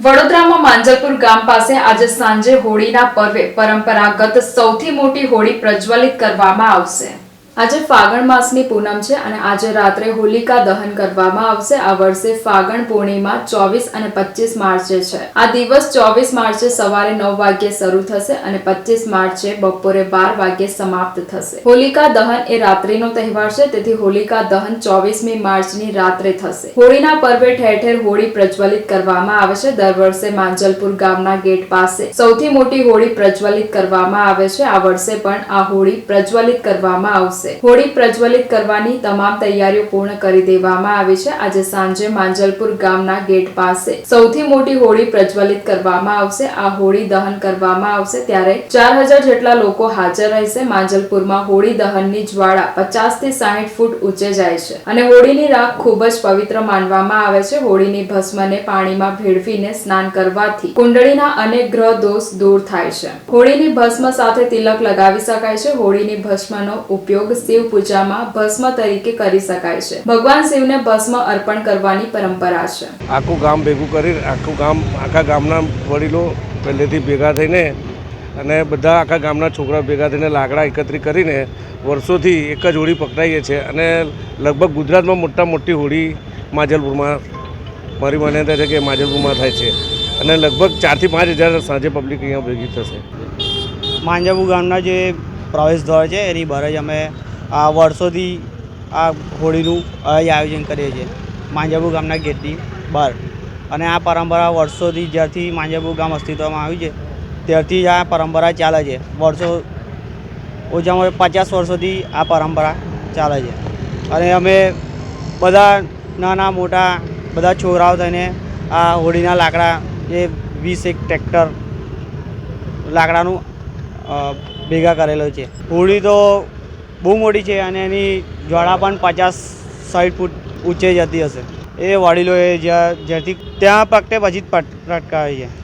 વડોદરામાં માંજલપુર ગામ પાસે આજે સાંજે હોળીના પર્વે પરંપરાગત સૌથી મોટી હોળી પ્રજ્વલિત કરવામાં આવશે. આજે ફાગણ માસની પૂનમ છે અને આજે રાત્રે હોલિકા દહન કરવામાં આવશે. આ વર્ષે ફાગણ પૂર્ણિમા ચોવીસ અને પચીસ માર્ચે છે. આ દિવસ ચોવીસ માર્ચે સવારે નવ વાગ્યે શરૂ થશે અને પચીસ માર્ચે બપોરે બાર વાગ્યે સમાપ્ત થશે. હોલિકા દહન એ રાત્રિનો તહેવાર છે, તેથી હોલિકા દહન ચોવીસમી માર્ચની રાત્રે થશે. હોળીના પર્વે ઠેર ઠેર હોળી પ્રજ્વલિત કરવામાં આવે છે. દર વર્ષે માંજલપુર ગામના ગેટ પાસે સૌથી મોટી હોળી પ્રજ્વલિત કરવામાં આવે છે. આ વર્ષે પણ આ હોળી પ્રજ્વલિત કરવામાં આવશે. હોળી પ્રજ્વલિત કરવાની તમામ તૈયારીઓ પૂર્ણ કરી દેવામાં આવી છે. આજે સાંજે માંજલપુર ગામના ગેટ પાસે સૌથી મોટી હોળી પ્રજ્વલિત કરવામાં આવશે. આ હોળી દહન કરવામાં આવશે ત્યારે ચાર હજાર જેટલા લોકો હાજર રહેશે. માંજલપુરમાં હોળી દહનની જ્વાળા પચાસથી સાહીઠ ફૂટ ઊંચે જાય છે અને હોળીની રાખ ખૂબ જ પવિત્ર માનવામાં આવે છે. હોળીની ભસ્મને પાણીમાં ભેળવીને સ્નાન કરવાથી કુંડળીના અનેક ગ્રહ દોષ દૂર થાય છે. હોળીની ભસ્મ સાથે તિલક લગાવી શકાય છે. હોળીની ભસ્મનો ઉપયોગ શિવ પૂજામાં ભસ્મ તરીકે કરી શકાય છે. ભગવાન શિવને ભસ્મ અર્પણ કરવાની પરંપરા છે. આખું ગામ ભેગું કરી આખું ગામ આખા ગામના વડીલો પહેલેથી ભેગા થઈને અને બધા આખા ગામના છોકરા ભેગા થઈને લાકડા એકત્રિત કરીને વર્ષોથી એક જ હોળી પકડાઈએ છીએ અને લગભગ ગુજરાતમાં મોટા મોટી હોળી માજલપુરમાં મારી માન્યતા છે કે માજલપુરમાં થાય છે અને લગભગ ચારથી પાંચ હજાર સાંજે પબ્લિક અહીંયા ભેગી થશે. માંજાપુર ગામના જે પ્રવેશ દ્વાર છે, એની બહાર જ અમે આ વર્ષોથી આ હોળીનું આયોજન કરીએ છીએ માંજાબુ ગામના ગેટની બહાર. અને આ પરંપરા વર્ષોથી જ્યારથી માંજાબુ ગામ અસ્તિત્વમાં આવ્યું છે, ત્યારથી જ આ પરંપરા ચાલે છે. વર્ષો, ઓછામાં પચાસ વર્ષોથી આ પરંપરા ચાલે છે. અને અમે બધા નાના, મોટા, બધા છોકરાઓ થઈને આ હોળીના લાકડા, જે વીસ એક ટ્રેક્ટર લાકડાનું ભેગા કરેલો છે. હોળી તો બહુ મોટી છે અને એની જ્વાળા પણ પચાસ સાઠ ફૂટ ઊંચે જતી હશે. એ વડીલોએ જ્યાં, જ્યાંથી, ત્યાં પગટે પછી જ પટ- પ્રગટાવે છે.